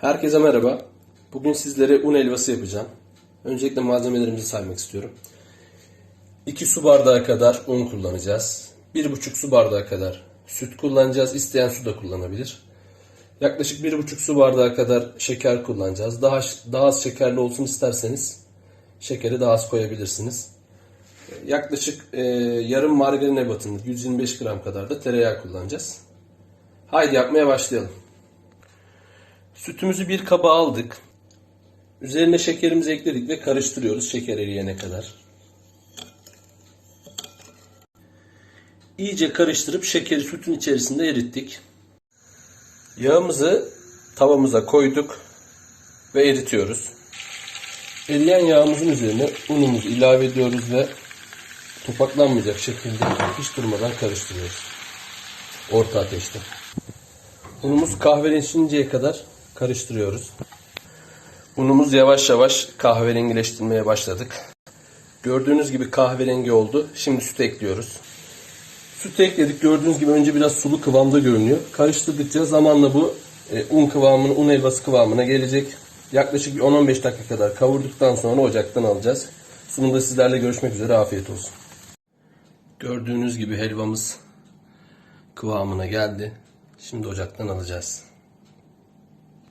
Herkese merhaba. Bugün sizlere un helvası yapacağım. Öncelikle malzemelerimizi saymak istiyorum. 2 su bardağı kadar un kullanacağız. 1,5 su bardağı kadar süt kullanacağız. İsteyen su da kullanabilir. Yaklaşık 1,5 su bardağı kadar şeker kullanacağız. Daha daha az şekerli olsun isterseniz şekeri daha az koyabilirsiniz. Yaklaşık e, yarım margarin ebatında 125 gram kadar da tereyağı kullanacağız. Haydi yapmaya başlayalım. Sütümüzü bir kaba aldık. Üzerine şekerimizi ekledik ve karıştırıyoruz şeker eriyene kadar. İyice karıştırıp şekeri sütün içerisinde erittik. Yağımızı tavamıza koyduk ve eritiyoruz. Eriyen yağımızın üzerine unumuzu ilave ediyoruz ve topaklanmayacak şekilde hiç durmadan karıştırıyoruz. Orta ateşte. Unumuz kahverengiye kadar karıştırıyoruz. Unumuz yavaş yavaş kahverengileştirmeye başladık. Gördüğünüz gibi kahverengi oldu. Şimdi süt ekliyoruz. Süt ekledik. Gördüğünüz gibi önce biraz sulu kıvamda görünüyor. Karıştırdıkça zamanla bu e, un kıvamına, un helvası kıvamına gelecek. Yaklaşık bir 10-15 dakika kadar kavurduktan sonra ocaktan alacağız. Sunumda sizlerle görüşmek üzere. Afiyet olsun. Gördüğünüz gibi helvamız kıvamına geldi. Şimdi ocaktan alacağız.